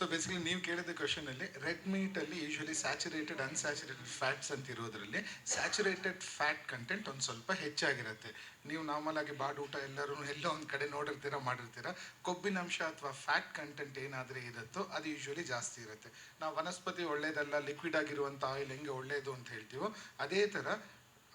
So basically ನೀವು ಕೇಳಿದ question ಅಲ್ಲಿ ರೆಡ್ ಮೀಟ್ ಅಲ್ಲಿ ಯೂಶಲಿ ಸ್ಯಾಚುರೇಟೆಡ್ ಅನ್ಸ್ಯಾಚುರೇಟೆಡ್ ಫ್ಯಾಟ್ಸ್ ಅಂತ ಇರೋದ್ರಲ್ಲಿ ಸ್ಯಾಚುರೇಟೆಡ್ ಫ್ಯಾಟ್ ಕಂಟೆಂಟ್ ಒಂದು ಸ್ವಲ್ಪ ಹೆಚ್ಚಾಗಿರುತ್ತೆ. ನೀವು ನಾರ್ಮಲ್ ಆಗಿ ಊಟ ಎಲ್ಲರೂ ಎಲ್ಲೋ ಒಂದು ಕಡೆ ನೋಡಿರ್ತೀರಾ, ಮಾಡಿರ್ತೀರಾ ಕೊಬ್ಬಿನಂಶ ಅಥವಾ ಫ್ಯಾಟ್ ಕಂಟೆಂಟ್ ಏನಾದರೂ ಇರುತ್ತೋ ಅದು ಯೂಶ್ವಲಿ ಜಾಸ್ತಿ ಇರುತ್ತೆ. ನಾವು ವನಸ್ಪತಿ ಒಳ್ಳೇದಲ್ಲ ಲಿಕ್ವಿಡ್ ಆಗಿರುವಂಥ ಆಯಿಲ್ ಹೆಂಗೆ ಒಳ್ಳೆಯದು ಅಂತ ಹೇಳ್ತೀವೋ, ಅದೇ ಥರ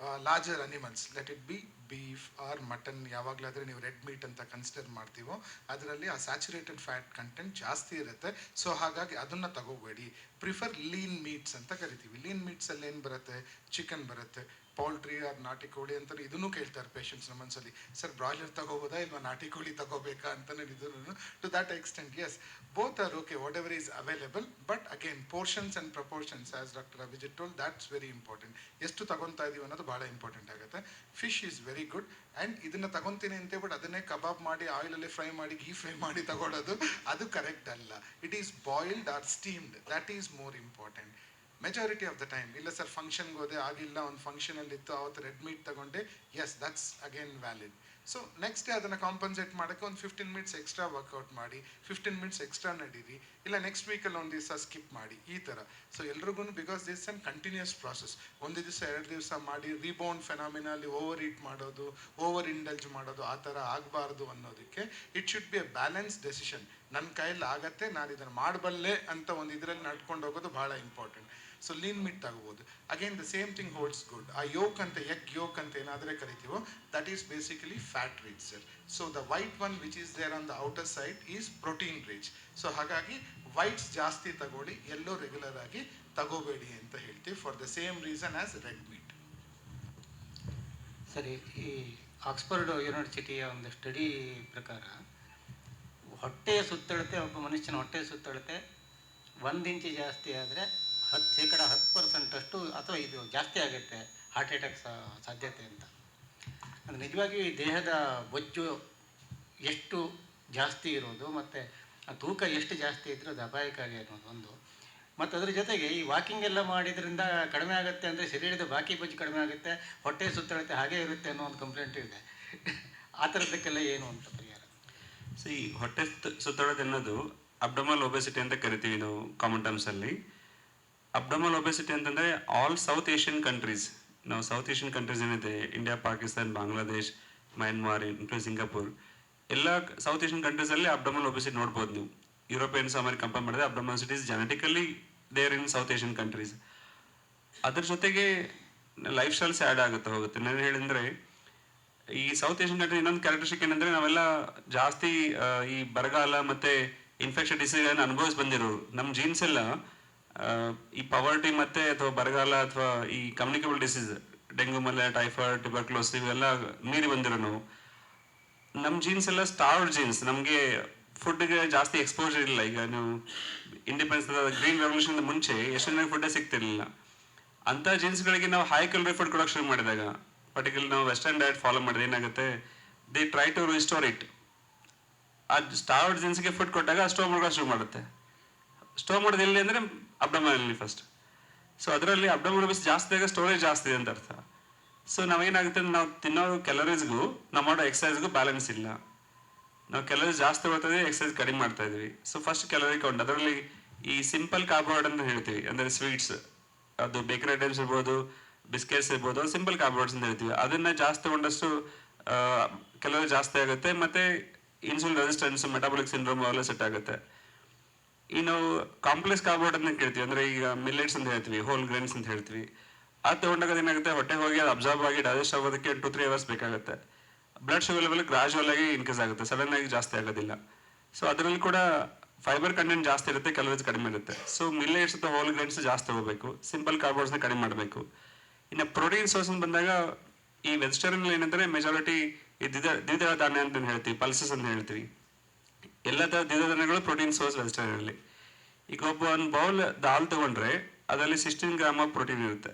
larger animals let it be beef or mutton ಯಾವಾಗಲಾದರೆ ನೀವು ರೆಡ್ ಮೀಟ್ ಅಂತ ಕನ್ಸಿಡರ್ ಮಾಡ್ತೀವೋ, ಅದರಲ್ಲಿ ಆ ಸ್ಯಾಚುರೇಟೆಡ್ ಫ್ಯಾಟ್ ಕಂಟೆಂಟ್ ಜಾಸ್ತಿ ಇರುತ್ತೆ. ಸೊ ಹಾಗಾಗಿ ಅದನ್ನು ತಗೋಬೇಡಿ. ಪ್ರಿಫರ್ ಲೀನ್ ಮೀಟ್ಸ್ ಅಂತ ಕರಿತೀವಿ. ಲೀನ್ ಮೀಟ್ಸಲ್ಲಿ ಏನು ಬರುತ್ತೆ? ಚಿಕನ್ ಬರುತ್ತೆ. ಪೌಲ್ಟ್ರಿ ಆರ್ ನಾಟಿ ಕೋಳಿ ಅಂತ ಇದನ್ನು ಕೇಳ್ತಾರೆ ಪೇಷಂಟ್ಸ್ ನಮ್ಮ ಮನಸ್ಸಲ್ಲಿ ಸರ್ ಬ್ರಾಯ್ಲರ್ ತಗೋಬೋದಾ ಇಲ್ವಾ? ನಾಟಿ ಕೋಳಿ ತಗೋಬೇಕಾ? ಅಂತ ಇದನ್ನು to that extent yes both are okay whatever is available but again portions and proportions as doctor Abhijit told that's very important ಎಷ್ಟು ತಗೊಂತಾ ಇದೀವಿ ಅನ್ನೋದು ಭಾಳ ಇಂಪಾರ್ಟೆಂಟ್ ಆಗುತ್ತೆ. Fish is very good and ಇದನ್ನ ತಗೊಂತೀನಿ ಅಂತ ಬಟ್ ಅದನ್ನೇ ಕಬಾಬ್ ಮಾಡಿ, ಆಯಿಲಲ್ಲಿ ಫ್ರೈ ಮಾಡಿ ಘೀ ಫ್ರೈ ಮಾಡಿ ತಗೊಳ್ಳೋದು ಅದು ಕರೆಕ್ಟ್ ಅಲ್ಲ. It is boiled or steamed that is more important majority of the time ಇಲ್ಲ ಸರ್ ಫಂಕ್ಷನ್ಗೆ ಹೋದೆ, ಆಗಿಲ್ಲ, ಒಂದು ಫಂಕ್ಷನಲ್ಲಿ ಇತ್ತು ಅವತ್ತು ರೆಡ್ ಮೀಟ್ ತಗೊಂಡೆ yes that's again valid so next day ಅದನ್ನು ಕಾಂಪನ್ಸೇಟ್ ಮಾಡೋಕ್ಕೆ ಒಂದು ಫಿಫ್ಟೀನ್ ಮಿನಿಟ್ಸ್ ಎಕ್ಸ್ಟ್ರಾ ವರ್ಕೌಟ್ ಮಾಡಿ ಫಿಫ್ಟೀನ್ ಮಿನಿಟ್ಸ್ ಎಕ್ಸ್ಟ್ರಾ ನಡೀರಿ, ಇಲ್ಲ ನೆಕ್ಸ್ಟ್ ವೀಕಲ್ಲಿ ಒಂದು ದಿವಸ ಸ್ಕಿಪ್ ಮಾಡಿ, ಈ ಥರ ಸೊ ಎಲ್ರಿಗೂ because this an continuous process ಒಂದು ದಿವಸ, ಎರಡು ದಿವಸ ಮಾಡಿ ರೀಬೌಂಡ್ ಫೆನಾಮಿನಲ್ಲಿ ಓವರ್ ಈಟ್ ಮಾಡೋದು ಓವರ್ ಇಂಡಲ್ಜ್ ಮಾಡೋದು, ಆ ಥರ ಆಗಬಾರ್ದು ಅನ್ನೋದಕ್ಕೆ it should be a balance decision ನನ್ನ ಕೈಯಲ್ಲಿ ಆಗತ್ತೆ, ನಾನು ಇದನ್ನು ಮಾಡಬಲ್ಲೆ ಅಂತ ಒಂದು ಇದರಲ್ಲಿ ನಡ್ಕೊಂಡು ಹೋಗೋದು ಭಾಳ ಇಂಪಾರ್ಟೆಂಟ್ ಸೊ ಲೀನ್ ಮೀಟ್ ಆಗ್ಬೋದು again the same thing holds good ಆ ಯೋಕ್ ಅಂತ ಎಗ್ ಯೋಕ್ ಅಂತ ಏನಾದರೆ ಕರಿತೀವೋ that is basically fat rich sir so the white one which is there on the outer side is protein rich so ಹಾಗಾಗಿ whites ಜಾಸ್ತಿ ತಗೊಳ್ಳಿ yellow regular ಆಗಿ ತಗೋಬೇಡಿ ಅಂತ ಹೇಳ್ತೀವಿ for the same reason as red meat ಸರಿ, ಈ Oxford ಯೂನಿವರ್ಸಿಟಿಯ ಒಂದು ಸ್ಟಡಿ ಪ್ರಕಾರ ಹೊಟ್ಟೆಯ ಸುತ್ತಳತೆ, ಒಬ್ಬ ಮನುಷ್ಯನ ಹೊಟ್ಟೆಯ ಸುತ್ತಳತೆ ಒಂದು ಇಂಚು ಜಾಸ್ತಿ ಆದರೆ ಹತ್ತು ಶೇಕಡ ಹತ್ತು ಪರ್ಸೆಂಟಷ್ಟು ಅಥವಾ ಇದು ಜಾಸ್ತಿ ಆಗುತ್ತೆ ಹಾರ್ಟ್ ಅಟ್ಯಾಕ್ ಸಾಧ್ಯತೆ ಅಂತ. ಅದು ನಿಜವಾಗಿ ದೇಹದ ಬೊಜ್ಜು ಎಷ್ಟು ಜಾಸ್ತಿ ಇರೋದು ಮತ್ತು ತೂಕ ಎಷ್ಟು ಜಾಸ್ತಿ ಇದ್ದರೆ ಅದು ಅಪಾಯಕಾರಿ ಅನ್ನೋದು ಒಂದು. ಮತ್ತು ಅದ್ರ ಜೊತೆಗೆ ಈ ವಾಕಿಂಗ್ ಎಲ್ಲ ಮಾಡಿದ್ರಿಂದ ಕಡಿಮೆ ಆಗುತ್ತೆ ಅಂದರೆ ಶರೀರದ ಬಾಕಿ ಬೊಜ್ಜು ಕಡಿಮೆ ಆಗುತ್ತೆ, ಹೊಟ್ಟೆ ಸುತ್ತಳತೆ ಹಾಗೆ ಇರುತ್ತೆ ಅನ್ನೋ ಒಂದು ಕಂಪ್ಲೇಂಟ್ ಇದೆ. ಆ ಥರದಕ್ಕೆಲ್ಲ ಏನು ಅಂತ ಪರಿಹಾರ? ಸೊ ಈ ಹೊಟ್ಟೆ ಸುತ್ತ- ಸುತ್ತಳತೆ ಅನ್ನೋದು ಅಬ್ಡಮಲ್ ಒಬೆಸಿಟಿ ಅಂತ ಕರಿತೀವಿ ನಾವು ಕಾಮನ್ ಟರ್ಮ್ಸ್ ಅಲ್ಲಿ. ಅಬ್ಡಮಲ್ ಒಬೆಸಿಟಿ ಅಂತಂದ್ರೆ ಆಲ್ ಸೌತ್ ಏಷ್ಯನ್ ಕಂಟ್ರೀಸ್ ನಾವು ಸೌತ್ ಏಷ್ಯನ್ ಕಂಟ್ರೀಸ್ ಏನಿದೆ? India Pakistan Bangladesh Myanmar include Singapore ಎಲ್ಲ ಸೌತ್ ಏಷ್ಯನ್ ಕಂಟ್ರೀಸಲ್ಲಿ ಅಬ್ಡಮಲ್ ಒಬೆಸಿಟಿ ನೋಡ್ಬೋದು ನೀವು. ಯುರೋಪಿಯನ್ ಸಮರಿ ಕಂಪೇರ್ ಮಾಡಿದ್ರೆ abdominal cities genetically there in south Asian countries ಅದ್ರ ಜೊತೆಗೆ ಲೈಫ್ ಸ್ಟೈಲ್ಸ್ ಆ್ಯಡ್ ಆಗುತ್ತೆ, ಹೋಗುತ್ತೆ. ನಾನು ಹೇಳಿದ್ರೆ, ಈ ಸೌತ್ ಏಷ್ಯನ್ ಕಂಟ್ರಿ ಇನ್ನೊಂದು ಕ್ಯಾರೆಕ್ಟರಿಸ್ಟಿಕ್ ಏನಂದ್ರೆ ನಾವೆಲ್ಲ ಜಾಸ್ತಿ ಈ ಬರಗಾಲ ಮತ್ತೆ ಇನ್ಫೆಕ್ಷನ್ ಡಿಸೀಸ್ ಅನುಭವಿಸಿ ಬಂದಿರೋರು ನಮ್ಮ ಜೀನ್ಸ್ ಎಲ್ಲ ಈ ಪವರ್ಟಿ ಮತ್ತೆ ಅಥವಾ ಬರಗಾಲ ಅಥವಾ ಈ ಕಮ್ಯುನಿಕೇಬಲ್ ಡಿಸೀಸ್ ಡೆಂಗು ಮಲೆ ಟೈಫಾಯ್ಡ್ ಟ್ಯೂಬರ್ಕ್ಲೋಸ್ ಇವೆಲ್ಲ ಮೀರಿ ಬಂದಿರೋ ನಾವು. ನಮ್ಮ ಜೀನ್ಸ್ ಎಲ್ಲ ಸ್ಟಾರ್ಡ್ ಜೀನ್ಸ್ ನಮಗೆ ಫುಡ್ಗೆ ಜಾಸ್ತಿ ಎಕ್ಸ್ಪೋಜರ್ ಇಲ್ಲ. ಈಗ ನೀವು ಇಂಡಿಪೆಂಡೆನ್ಸ್ ಗ್ರೀನ್ ರೆವಲ್ಯೂಷನ್ ಮುಂಚೆ ಎಷ್ಟು ಫುಡ್ ಫುಡ್ಡೇ ಸಿಗ್ತಿರ್ಲಿಲ್ಲ. ಅಂಥ ಜೀನ್ಸ್ಗಳಿಗೆ ನಾವು ಹೈ ಕ್ಯಾಲರಿ ಫುಡ್ ಕೊಡೋಕೆ ಶುರು ಮಾಡಿದಾಗ ಪರ್ಟಿಕ್ಯುಲರ್ ನಾವು ವೆಸ್ಟರ್ನ್ ಡಯಟ್ ಫಾಲೋ ಮಾಡಿದ್ರೆ ಏನಾಗುತ್ತೆ? They try to restore it ಆ ಸ್ಟಾರ್ಡ್ ಜೀನ್ಸ್ಗೆ ಫುಡ್ ಕೊಟ್ಟಾಗ ಸ್ಟೋವ್ ಮಾಡ್ಕೊಳ್ಳೋ ಶುರು ಮಾಡುತ್ತೆ. ಸ್ಟೋವ್ ಮಾಡೋದು ಎಲ್ಲಿ ಅಂದರೆ ಅಬ್ಡಮನಲ್ಲಿ ಫಸ್ಟ್ ಸೊ ಅದರಲ್ಲಿ ಅಬ್ಡಮನ್ ಬಿಸಿ ಜಾಸ್ತಿ ಆಗ ಸ್ಟೋರೇಜ್ ಜಾಸ್ತಿ ಇದೆ ಅಂತ ಅರ್ಥ. ಸೊ ನಾವೇನಾಗುತ್ತೆ ನಾವು ತಿನ್ನೋ ಕ್ಯಾಲರೀಸ್ಗೂ ನಾವು ಮಾಡೋ ಎಕ್ಸಸೈಸ್ಗೂ ಬ್ಯಾಲೆನ್ಸ್ ಇಲ್ಲ. ನಾವು ಕ್ಯಾಲರೀಸ್ ಜಾಸ್ತಿ ಬರ್ತದೆ ಎಕ್ಸರ್ಸೈಸ್ ಎಕ್ಸಸೈಸ್ ಕಡಿಮೆ ಮಾಡ್ತಾ ಇದೀವಿ ಸೊ ಫಸ್ಟ್ ಕ್ಯಾಲರಿ ಕೌಂಟ್ ಅದರಲ್ಲಿ ಈ ಸಿಂಪಲ್ ಕಾರ್ಬೋಹೈಡ್ ಅಂತ ಹೇಳ್ತೀವಿ. ಅಂದರೆ ಸ್ವೀಟ್ಸ್ ಅದು ಬೇಕರಿ ಐಟಮ್ಸ್ ಇರ್ಬೋದು ಬಿಸ್ಕೆಟ್ಸ್ ಇರ್ಬೋದು ಸಿಂಪಲ್ ಕಾರ್ಬೋಹೈಡ್ಸ್ ಅಂತ ಹೇಳ್ತೀವಿ. ಅದನ್ನು ಜಾಸ್ತಿ ಕೊಂಡಷ್ಟು ಕ್ಯಾಲರಿ ಜಾಸ್ತಿ ಆಗುತ್ತೆ. ಮತ್ತೆ ಇನ್ಸುಲಿನ್ ರೆಸಿಸ್ಟೆನ್ಸ್ ಮೆಟಾಬಾಲಿಕ್ ಸಿಂಡ್ರೋಮ್ ಅವೆಲ್ಲ ಸೆಟ್ ಆಗುತ್ತೆ. ಈ ನಾವು ಕಾಂಪ್ಲೆಕ್ಸ್ ಕಾರ್ಬೋಹೈಡ್ರೇಟ್ ಅಂತ ಕೇಳ್ತೀವಿ. ಅಂದ್ರೆ ಈಗ ಮಿಲ್ಲೆಟ್ಸ್ ಅಂತ ಹೇಳ್ತೀವಿ ಹೋಲ್ ಗ್ರೇನ್ಸ್ ಅಂತ ಹೇಳ್ತೀವಿ. ಅದು ತಗೊಂಡಾಗ ಏನಾಗುತ್ತೆ? ಹೊಟ್ಟೆ ಹೋಗಿ ಅದು ಅಬ್ಸರ್ವ್ ಆಗಿ ಡೈಜೆಸ್ಟ್ ಆಗೋದಕ್ಕೆ ಟು ತ್ರೀ ಅವರ್ಸ್ ಬೇಕಾಗುತ್ತೆ. ಬ್ಲಡ್ ಶುಗರ್ ಲೆವೆಲ್ ಗ್ರಾಜುವಲ್ ಆಗಿ ಇನ್ಕ್ರೀಸ್ ಆಗುತ್ತೆ. ಸಡನ್ ಆಗಿ ಜಾಸ್ತಿ ಆಗೋದಿಲ್ಲ. ಸೊ ಅದರಲ್ಲಿ ಕೂಡ ಫೈಬರ್ ಕಂಟೆಂಟ್ ಜಾಸ್ತಿ ಇರುತ್ತೆ ಕ್ಯಾಲರೀಸ್ ಕಡಿಮೆ ಇರುತ್ತೆ. ಸೊ ಮಿಲ್ಲೆಟ್ಸ್ ಅಥವಾ ಹೋಲ್ ಗ್ರೇನ್ಸ್ ಜಾಸ್ತಿ ತಗೋಬೇಕು. ಸಿಂಪಲ್ ಕಾರ್ಬೋಹೈಡ್ಸ್ನ ಕಡಿಮೆ ಮಾಡಬೇಕು. ಇನ್ನು ಪ್ರೋಟೀನ್ ಸೋರ್ಸ್ ಬಂದಾಗ ಈ ವೆಜಿಟೇರಿಯನ್ ಏನಂದ್ರೆ ಮೆಜಾರಿಟಿ ಈ ದ್ವಿದಳ ಧಾನ್ಯ ಅಂತ ಹೇಳ್ತೀವಿ ಪಲ್ಸಸ್ ಅಂತ ಹೇಳ್ತೀವಿ. ಎಲ್ಲ ಥರ ದ್ವಿದಳ ಪ್ರೋಟೀನ್ ಸೋರ್ಸ್ ವೆಜಿಟೇರಿಯನ್ ಅಲ್ಲಿ. ಈಗ ಒಬ್ಬ ಒಂದು ಬೌಲ್ ದಾಲ್ ತಗೊಂಡ್ರೆ ಅದರಲ್ಲಿ ಸಿಕ್ಸ್ಟೀನ್ ಗ್ರಾಮ್ ಆಫ್ ಪ್ರೋಟೀನ್ ಇರುತ್ತೆ.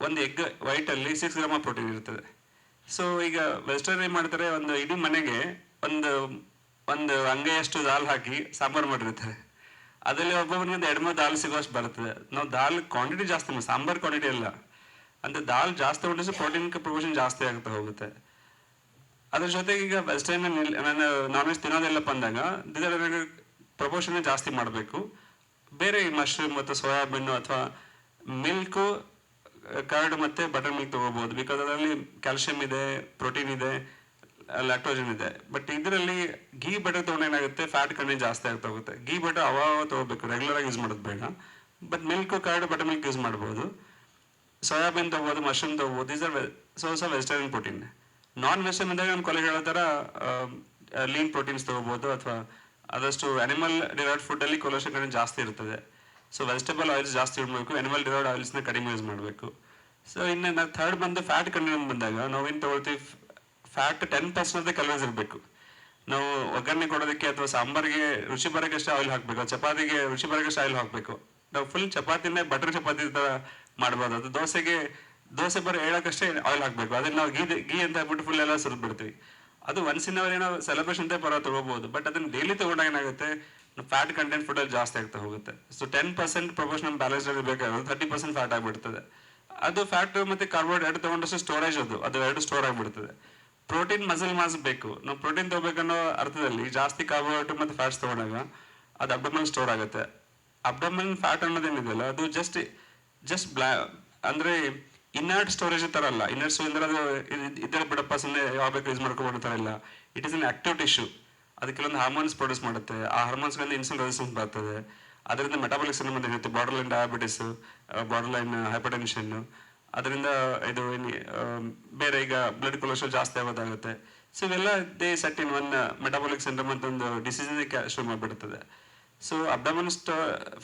ಒಂದು ಎಗ್ ವೈಟ್ ಅಲ್ಲಿ ಸಿಕ್ಸ್ ಗ್ರಾಮ್ ಆಫ್ ಪ್ರೋಟೀನ್ ಇರ್ತದೆ. ಸೊ ಈಗ ವೆಜಿಟೇರಿಯನ್ ಮಾಡ್ತಾರೆ ಒಂದು ಇಡೀ ಮನೆಗೆ ಒಂದು ಒಂದು ಅಂಗೈಯಷ್ಟು ದಾಲ್ ಹಾಕಿ ಸಾಂಬಾರು ಮಾಡಿರ್ತಾರೆ. ಅದರಲ್ಲಿ ಒಬ್ಬೊಬ್ಬನಿಗೆ ಒಂದು ಎರಡು ಮೂರು ದಾಲ್ ಸಿಗೋಷ್ಟು ಬರ್ತದೆ. ನಾವು ದಾಲ್ ಕ್ವಾಂಟಿಟಿ ಜಾಸ್ತಿ, ಸಾಂಬಾರ್ ಕ್ವಾಂಟಿಟಿ ಅಲ್ಲ. ಅಂದ್ರೆ ದಾಲ್ ಜಾಸ್ತಿ ಹೊಂಡಿಸಿ ಪ್ರೋಟೀನ್ ಪ್ರಪೋರ್ಷನ್ ಜಾಸ್ತಿ ಆಗ್ತಾ ಹೋಗುತ್ತೆ. ಅದ್ರ ಜೊತೆಗೆ ಈಗ ವೆಜಿಟೇರಿಯನ್ ನಾನು ನಾನ್ ವೆಜ್ ತಿನ್ನೋದಿಲ್ಲಪ್ಪ ಅಂದಾಗ ಪ್ರಪೋರ್ಷನ್ ಜಾಸ್ತಿ ಮಾಡಬೇಕು. ಬೇರೆ ಮಶ್ರೂಮ್ ಮತ್ತು ಸೋಯಾಬೀನು ಅಥವಾ ಮಿಲ್ಕು ಕರ್ಡ್ ಮತ್ತೆ ಬಟರ್ ಮಿಲ್ಕ್ ತೊಗೋಬೋದು. ಬಿಕಾಸ್ ಅದರಲ್ಲಿ ಕ್ಯಾಲ್ಶಿಯಂ ಇದೆ ಪ್ರೋಟೀನ್ ಇದೆ ಲ್ಯಾಕ್ಟೋಜನ್ ಇದೆ. ಬಟ್ ಇದರಲ್ಲಿ ಗೀ ಬಟರ್ ತಗೊಂಡು ಏನಾಗುತ್ತೆ? ಫ್ಯಾಟ್ ಕಂಟೆಂಟ್ ಜಾಸ್ತಿ ಆಗ್ತಾ ಹೋಗುತ್ತೆ ಗೀ ಬಟರ್ ಅವಾಗ ತಗೋಬೇಕು. ರೆಗ್ಯುಲರ್ ಆಗಿ ಯೂಸ್ ಮಾಡೋದು ಬೇಡ. But milk curd buttermilk use ಮಾಡ್ಬೋದು. ಸೋಯಾಬೀನ್ ತೊಗೋಬೋದು ಮಶ್ರೂಮ್ ತೊಗೋಬೋದು. Is our source of vegetarian protein non vegan ಅಂದಾಗ ನಮ್ಮ ಕಾಲೇಜ್ ಹೇಳೋ ಲೀನ್ ಪ್ರೋಟೀನ್ಸ್ ತಗೋಬಹುದು ಅಥವಾ ಆದಷ್ಟು ಅನಿಮಲ್ ಡಿರೈವ್ಡ್ ಫುಡ್ಡಲ್ಲಿ ಕೊಲೆಸ್ಟ್ರಾಲ್ ಕಂಟೆಂಟ್ ಜಾಸ್ತಿ ಇರ್ತದೆ. ಸೊ ವೆಜಿಟೇಬಲ್ ಆಯಿಲ್ಸ್ ಜಾಸ್ತಿ ಇಡಬೇಕು ಅನಿಮಲ್ ಡಿರೈಡ್ ಆಯಿಲ್ಸ್ನ ಕಡಿಮೆ ಯೂಸ್ ಮಾಡಬೇಕು. ಸೊ ಇನ್ನು ಥರ್ಡ್ ಬಂದು ಫ್ಯಾಟ್ ಕಂಟೆಂಟ್ ಬಂದಾಗ ನಾವೇನು ತಗೊಳ್ತೀವಿ ಫ್ಯಾಟ್ ಟೆನ್ ಪರ್ಸೆಂಟ್ ಕಲರ್ಸ್ ಇರಬೇಕು. ನಾವು ಒಗ್ಗರಣೆ ಕೊಡೋದಕ್ಕೆ ಅಥವಾ ಸಾಂಬಾರಿಗೆ ರುಚಿ ಬರೋಕ್ಕಷ್ಟೇ ಆಯಿಲ್ ಹಾಕಬೇಕು ಚಪಾತಿಗೆ ರುಚಿ ಬರೋಕ್ಕಷ್ಟೇ ಆಯಿಲ್ ಹಾಕಬೇಕು. ನಾವು ಫುಲ್ ಚಪಾತಿನೇ ಬಟರ್ ಚಪಾತಿ ಥರ ಮಾಡ್ಬೋದು. ಅದು ದೋಸೆಗೆ ದೋಸೆ ಬರೋ ಹೇಳೋಕ್ಕಷ್ಟೇ ಆಯಿಲ್ ಹಾಕಬೇಕು. ಅದನ್ನ ನಾವು ಗೀ ಗೀ ಅಂತ ಹಾಕ್ಬಿಟ್ಟು ಫುಲ್ ಎಲ್ಲ ಸುರಿದು ಬಿಡ್ತೀವಿ. ಅದು ಒನ್ಸ್ ಇನ್ ಅವರ್ ಏನೋ ಸೆಲೆಬ್ರೇಷನ್ ಪರ ತಗೋಬಹುದು ಬಟ್ ಅದನ್ನ ಡೈಲಿ ತಗೊಂಡಾಗ ಏನಾಗುತ್ತೆ? ಫ್ಯಾಟ್ ಕಂಟೆಂಟ್ ಫುಡಲ್ಲಿ ಜಾಸ್ತಿ ಆಗ್ತಾ ಹೋಗುತ್ತೆ. So ten percent proportion balance ಬೇಕಾದ್ರೆ ತರ್ಟಿ ಪರ್ಸೆಂಟ್ ಫ್ಯಾಟ್ ಆಗಿಬಿಡ್ತದೆ. ಅದು ಫ್ಯಾಟ್ ಮತ್ತೆ ಕಾರ್ಬೋಹೈಡ್ರೇಟ್ ತಗೊಂಡಷ್ಟು ಸ್ಟೋರೇಜ್ ಅದು. ಅದು ಎರಡು ಸ್ಟೋರ್ ಆಗಿಬಿಡ್ತದೆ. ಪ್ರೋಟೀನ್ ಮಸಲ್ ಮಾಸ್ ಬೇಕು. ನಾವು ಪ್ರೋಟೀನ್ ತಗೋಬೇಕನ್ನೋ ಅರ್ಥದಲ್ಲಿ ಜಾಸ್ತಿ ಕಾರ್ಬೋಹೈಡ್ರೇಟ್ ಮತ್ತೆ ಫ್ಯಾಟ್ಸ್ ತಗೊಂಡಾಗ ಅದು ಅಬ್ಡಮನ್ ಸ್ಟೋರ್ ಆಗುತ್ತೆ. ಅಬ್ಡಮನ್ ಫ್ಯಾಟ್ ಅನ್ನೋದೇನಿದೆಯಲ್ಲ, ಅದು ಜಸ್ಟ್ ಜಸ್ಟ್ ಬ್ಲಾ ಅಂದ್ರೆ ಇನ್ನರ್ಟ್ ಸ್ಟೋರೇಜ್ ತರ ಅಲ್ಲ. ಇನ್ನರ್ಟ್ ಅಂದ್ರೆ ಅದು ಇದ್ದರೆ ಬಿಡಪ್ಪ ಸುಮ್ಮನೆ ಯಾವ ಬೇಕು ಯೂಸ್ ಮಾಡ್ಕೊಂಡು ತರ ಇಲ್ಲ. It is an active tissue ಅದು ಕೆಲವೊಂದು ಹಾರ್ಮೋನ್ಸ್ ಪ್ರೊಡ್ಯೂಸ್ ಮಾಡುತ್ತೆ. ಆ ಹಾರ್ಮೋನ್ಸ್ಗಳಿಂದ ಇನ್ಸುಲಿನ್ ರೆಸಿಸ್ಟೆನ್ಸ್ ಬರ್ತದೆ. ಅದರಿಂದ ಮೆಟಾಬಾಲಿಕ್ ಸಿಂಡ್ರೋಮ್ ಅಂತ ಇರುತ್ತೆ. Borderline diabetes borderline hypertension ಅದರಿಂದ ಇದು ಬೇರೆ ಈಗ ಬ್ಲಡ್ ಕೊಲೆಸ್ಟ್ರಾಲ್ ಜಾಸ್ತಿ ಆಗೋದಾಗುತ್ತೆ. ಸೊ ಇವೆಲ್ಲ they set in one metabolic syndrome ಅಂತ ಒಂದು ಡಿಸೀಸ್ ಶುರು ಮಾಡಿಬಿಡ್ತದೆ. ಸೊ ಅಬ್ಡಮನ್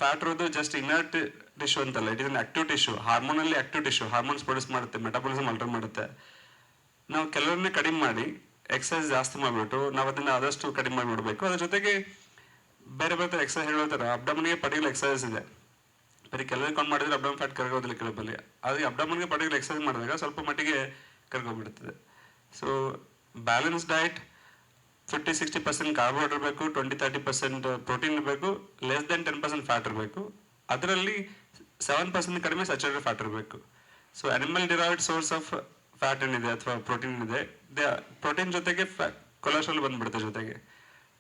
ಫ್ಯಾಟ್ ಇರೋದು ಜಸ್ಟ್ ಇನ್ನರ್ಟ್ ಟಿಶ್ಯೂ ಅಂತಲ್ಲ it is an active tissue hormonally active tissue hormones produce ಮಾಡುತ್ತೆ ಮೆಟಾಬಾಲಿಸಮ್ ಅಲ್ಟರ್ ಮಾಡುತ್ತೆ. ನಾವು ಕೆಲವನ್ನೇ ಕಡಿಮೆ ಮಾಡಿ ಎಕ್ಸಸೈಸ್ ಜಾಸ್ತಿ ಮಾಡಿಬಿಟ್ಟು, ನಾವು ಅದನ್ನ ಆದಷ್ಟು ಕಡಿಮೆ ಮಾಡಿ ಮಾಡಬೇಕು. ಅದ್ರ ಜೊತೆಗೆ ಬೇರೆ ಬೇರೆ ಎಕ್ಸಸೈಸ್ ಹೇಳೋ ಥರ ಅಬ್ಡಮನ್ಗೆ ಪರ್ಟಿಕ್ಯುಲರ್ ಎಕ್ಸಸೈಸ್ ಇದೆ. ಬರೀ ಕೆಲವೇ ಕೊಂಡು ಮಾಡಿದ್ರೆ ಅಬ್ಡಮನ್ ಫ್ಯಾಟ್ ಕರ್ಗೋದಿಲ್ಲ ಕೆಲವಲ್ಲಿ ಆದರೆ ಅಬ್ಡಮನ್ಗೆ ಪರ್ಟಿಕ್ಯುಲರ್ ಎಕ್ಸಸೈಸ್ ಮಾಡಿದಾಗ ಸ್ವಲ್ಪ ಮಟ್ಟಿಗೆ ಕರ್ಗೋಗ್ಬಿಡ್ತದೆ. So balance diet fifty sixty percent carbohydrate ಇರಬೇಕು ಟ್ವೆಂಟಿ ತರ್ಟಿ ಪರ್ಸೆಂಟ್ ಪ್ರೋಟೀನ್ ಇರಬೇಕು less than ten percent fat ಇರಬೇಕು ಅದರಲ್ಲಿ ಸೆವೆನ್ ಪರ್ಸೆಂಟ್ ಕಡಿಮೆ ಸ್ಯಾಚುರೇಟೆಡ್ ಫ್ಯಾಟ್ ಇರಬೇಕು. So animal derived source of fat ಏನಿದೆ ಅಥವಾ ಪ್ರೋಟೀನ್ ಇದೆ ಪ್ರೋಟೀನ್ ಜೊತೆಗೆ ಕೊಲೆಸ್ಟ್ರಾಲ್ ಬಂದ್ಬಿಡುತ್ತೆ ಜೊತೆಗೆ.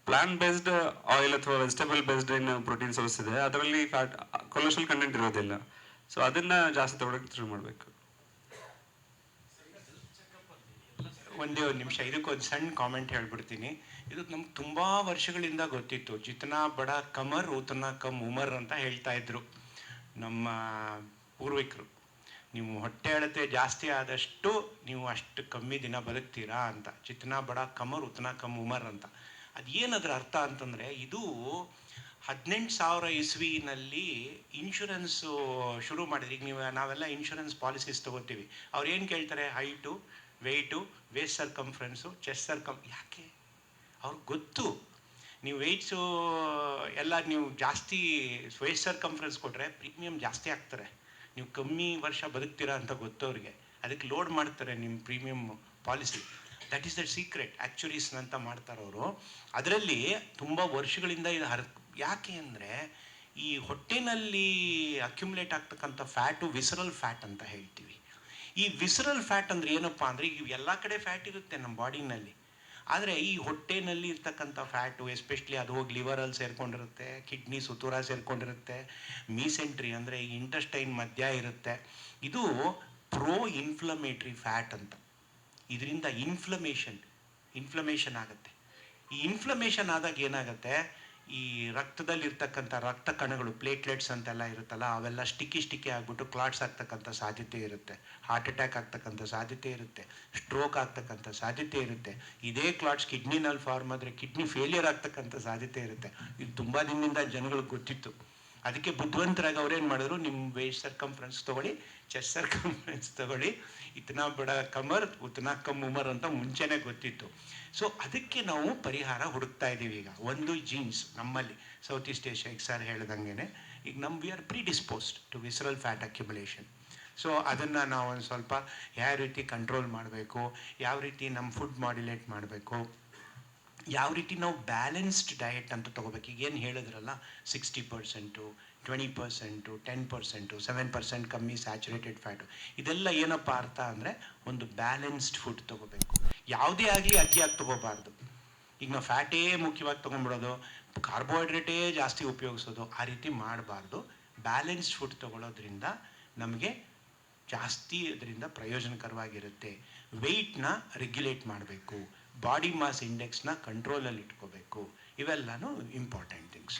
ಪ್ಲಾಂಟ್ ಬೇಸ್ಡ್ ಆಯಿಲ್ ಅಥವಾ ವೆಜಿಟೇಬಲ್ ಬೇಸ್ಡ್ ಏನು ಪ್ರೋಟೀನ್ ಸೋರ್ಸ್ ಇದೆ, ಅದರಲ್ಲಿ ಫ್ಯಾಟ್ ಕೊಲೆಸ್ಟ್ರಾಲ್ ಕಂಟೆಂಟ್ ಇರೋದಿಲ್ಲ. ಸೊ ಅದನ್ನು ಜಾಸ್ತಿ ತೊಗೊಳಕ್ಕೆ ಶುರು ಮಾಡಬೇಕು. ಒಂದೇ ಒಂದು ನಿಮಿಷ ಇದಕ್ಕೊಂದು ಸಣ್ಣ ಕಾಮೆಂಟ್ ಹೇಳ್ಬಿಡ್ತೀನಿ. ಇದು ನಮ್ಗೆ ತುಂಬ ವರ್ಷಗಳಿಂದ ಗೊತ್ತಿತ್ತು. ಜಿತನಾ ಬಡ ಕಮರ್ ಉತನಾ ಕಮ್ ಉಮರ್ ಅಂತ ಹೇಳ್ತಾ ಇದ್ರು ನಮ್ಮ ಪೂರ್ವಿಕರು. ನೀವು ಹೊಟ್ಟೆ ಅಳತೆ ಜಾಸ್ತಿ ಆದಷ್ಟು ನೀವು ಅಷ್ಟು ಕಮ್ಮಿ ದಿನ ಬದುಕ್ತೀರಾ ಅಂತ. ಜಿತನಾ ಬಡ ಕಮರ್ ಉತನಾ ಕಮ್ ಉಮರ್ ಅಂತ. ಅದು ಏನದ್ರ ಅರ್ಥ ಅಂತಂದರೆ ಇದು ಹದಿನೆಂಟು ಸಾವಿರ ಇಸ್ವಿನಲ್ಲಿ ಇನ್ಶೂರೆನ್ಸು ಶುರು ಮಾಡಿದ್ರಿ. ಈಗ ನೀವು ನಾವೆಲ್ಲ ಇನ್ಶೂರೆನ್ಸ್ ಪಾಲಿಸೀಸ್ ತಗೋತೀವಿ. ಅವ್ರು ಏನು ಕೇಳ್ತಾರೆ? Height weight waist circumference chest circum ಯಾಕೆ? ಅವ್ರಿಗೆ ಗೊತ್ತು. ನೀವು ವೆಯ್ಟ್ಸು ಎಲ್ಲ ನೀವು ಜಾಸ್ತಿ ವೇಸ್ಟ್ ಸರ್ಕಂಫ್ರೆನ್ಸ್ ಕೊಟ್ಟರೆ ಪ್ರೀಮಿಯಂ ಜಾಸ್ತಿ ಆಗ್ತಾರೆ. ನೀವು ಕಮ್ಮಿ ವರ್ಷ ಬದುಕ್ತೀರಾ ಅಂತ ಗೊತ್ತು ಅವ್ರಿಗೆ. ಅದಕ್ಕೆ ಲೋಡ್ ಮಾಡ್ತಾರೆ ನಿಮ್ಮ premium policy that is the secret actuaries ಅಂತ ಮಾಡ್ತಾರವರು ಅದರಲ್ಲಿ ತುಂಬ ವರ್ಷಗಳಿಂದ ಇದು ಹರ್, ಯಾಕೆ ಅಂದರೆ ಈ ಹೊಟ್ಟೆನಲ್ಲಿ ಅಕ್ಯುಮುಲೇಟ್ ಆಗ್ತಕ್ಕಂಥ ಫ್ಯಾಟು ವಿಸರಲ್ ಫ್ಯಾಟ್ ಅಂತ ಹೇಳ್ತೀವಿ. ಈ ವಿಸರಲ್ ಫ್ಯಾಟ್ ಅಂದ್ರೆ ಏನಪ್ಪಾ ಅಂದರೆ ಇವು ಎಲ್ಲ ಕಡೆ ಫ್ಯಾಟ್ ಇರುತ್ತೆ ನಮ್ಮ ಬಾಡಿನಲ್ಲಿ ಆದರೆ ಈ ಹೊಟ್ಟೆನಲ್ಲಿ ಇರ್ತಕ್ಕಂಥ ಫ್ಯಾಟು ಎಸ್ಪೆಷಲಿ ಅದು ಹೋಗಿ ಲಿವರಲ್ಲಿ ಸೇರ್ಕೊಂಡಿರುತ್ತೆ ಕಿಡ್ನಿ ಸುತೂರ ಸೇರ್ಕೊಂಡಿರುತ್ತೆ ಮೀಸೆಂಟ್ರಿ ಅಂದರೆ ಈ ಇಂಟೆಸ್ಟೈನ್ ಮಧ್ಯ ಇರುತ್ತೆ. ಇದು ಪ್ರೋ ಇನ್ಫ್ಲಮೇಟ್ರಿ ಫ್ಯಾಟ್ ಅಂತ. ಇದರಿಂದ ಇನ್ಫ್ಲಮೇಷನ್ ಇನ್ಫ್ಲಮೇಷನ್ ಆಗುತ್ತೆ. ಈ ಇನ್ಫ್ಲಮೇಷನ್ ಆದಾಗ ಏನಾಗುತ್ತೆ? ಈ ರಕ್ತದಲ್ಲಿ ಇರ್ತಕ್ಕಂಥ ರಕ್ತ ಕಣಗಳು ಪ್ಲೇಟ್ಲೆಟ್ಸ್ ಅಂತೆಲ್ಲ ಇರುತ್ತಲ್ಲ, ಅವೆಲ್ಲ ಸ್ಟಿಕ್ಕಿ ಸ್ಟಿಕ್ಕಿ ಆಗಿಬಿಟ್ಟು ಕ್ಲಾಟ್ಸ್ ಆಗ್ತಕ್ಕಂಥ ಸಾಧ್ಯತೆ ಇರುತ್ತೆ. ಹಾರ್ಟ್ ಅಟ್ಯಾಕ್ ಆಗ್ತಕ್ಕಂಥ ಸಾಧ್ಯತೆ ಇರುತ್ತೆ. ಸ್ಟ್ರೋಕ್ ಆಗ್ತಕ್ಕಂಥ ಸಾಧ್ಯತೆ ಇರುತ್ತೆ. ಇದೇ ಕ್ಲಾಟ್ಸ್ ಕಿಡ್ನಿನಲ್ಲಿ ಫಾರ್ಮ್ ಆದರೆ ಕಿಡ್ನಿ ಫೇಲಿಯರ್ ಆಗ್ತಕ್ಕಂಥ ಸಾಧ್ಯತೆ ಇರುತ್ತೆ. ಇದು ತುಂಬ ದಿನದಿಂದ ಜನಗಳಿಗೆ ಗೊತ್ತಿತ್ತು. ಅದಕ್ಕೆ ಬುದ್ಧಿವಂತರಾಗಿ ಅವ್ರೇನು ಮಾಡಿದ್ರು ನಿಮ್ಮ ವೇಸ್ಟ್ ಸರ್ಕಂಫರೆನ್ಸ್ ತೊಗೊಳ್ಳಿ ಚೆಸ್ಟ್ ಸರ್ಕಂಫರೆನ್ಸ್ ತಗೊಳ್ಳಿ. ಇತನಾ ಬಡ ಕಮರ್, ಉತನಾ ಕಮ್ ಉಮರ್ ಅಂತ ಮುಂಚೆನೇ ಗೊತ್ತಿತ್ತು. ಸೊ ಅದಕ್ಕೆ ನಾವು ಪರಿಹಾರ ಹುಡುಕ್ತಾ ಇದ್ದೀವಿ ಈಗ. ಒಂದು ಜೀನ್ಸ್ ನಮ್ಮಲ್ಲಿ. ಸೌತ್ ಈಸ್ಟ್ ಏಷ್ಯಾಗೆ ಸರ್ ಹೇಳ್ದಂಗೆ ಈಗ ನಮ್ಮ we are predisposed to visceral fat accumulation so ಅದನ್ನು ನಾವು ಒಂದು ಸ್ವಲ್ಪ ಯಾವ ರೀತಿ ಕಂಟ್ರೋಲ್ ಮಾಡಬೇಕು, ಯಾವ ರೀತಿ ನಮ್ಮ ಫುಡ್ ಮಾಡ್ಯುಲೇಟ್ ಮಾಡಬೇಕು ಯಾವ ರೀತಿ ನಾವು ಬ್ಯಾಲೆನ್ಸ್ಡ್ ಡಯಟ್ ಅಂತ ತೊಗೋಬೇಕು? ಈಗ ಏನು ಹೇಳಿದ್ರಲ್ಲ sixty percent twenty percent ten percent seven percent ಕಮ್ಮಿ ಸ್ಯಾಚುರೇಟೆಡ್ ಫ್ಯಾಟು ಇದೆಲ್ಲ ಏನಪ್ಪ ಅರ್ಥ ಅಂದರೆ ಒಂದು ಬ್ಯಾಲೆನ್ಸ್ಡ್ ಫುಡ್ ತೊಗೋಬೇಕು. ಯಾವುದೇ ಆಗಲಿ ಅತಿಯಾಗಿ ತೊಗೋಬಾರ್ದು. ಈಗ ನಾವು ಫ್ಯಾಟೇ ಮುಖ್ಯವಾಗಿ ತೊಗೊಂಡ್ಬಿಡೋದು ಕಾರ್ಬೋಹೈಡ್ರೇಟೇ ಜಾಸ್ತಿ ಉಪಯೋಗಿಸೋದು, ಆ ರೀತಿ ಮಾಡಬಾರ್ದು. ಬ್ಯಾಲೆನ್ಸ್ಡ್ ಫುಡ್ ತಗೊಳ್ಳೋದ್ರಿಂದ ನಮಗೆ ಜಾಸ್ತಿ ಅದರಿಂದ ಪ್ರಯೋಜನಕರವಾಗಿರುತ್ತೆ. ವೆಯ್ಟ್ನ ರೆಗ್ಯುಲೇಟ್ ಮಾಡಬೇಕು. ಬಾಡಿ ಮಾಸ್ ಇಂಡೆಕ್ಸ್ನ ಕಂಟ್ರೋಲಲ್ಲಿ ಇಟ್ಕೋಬೇಕು ಇವೆಲ್ಲನೂ ಇಂಪಾರ್ಟೆಂಟ್ ಥಿಂಗ್ಸ್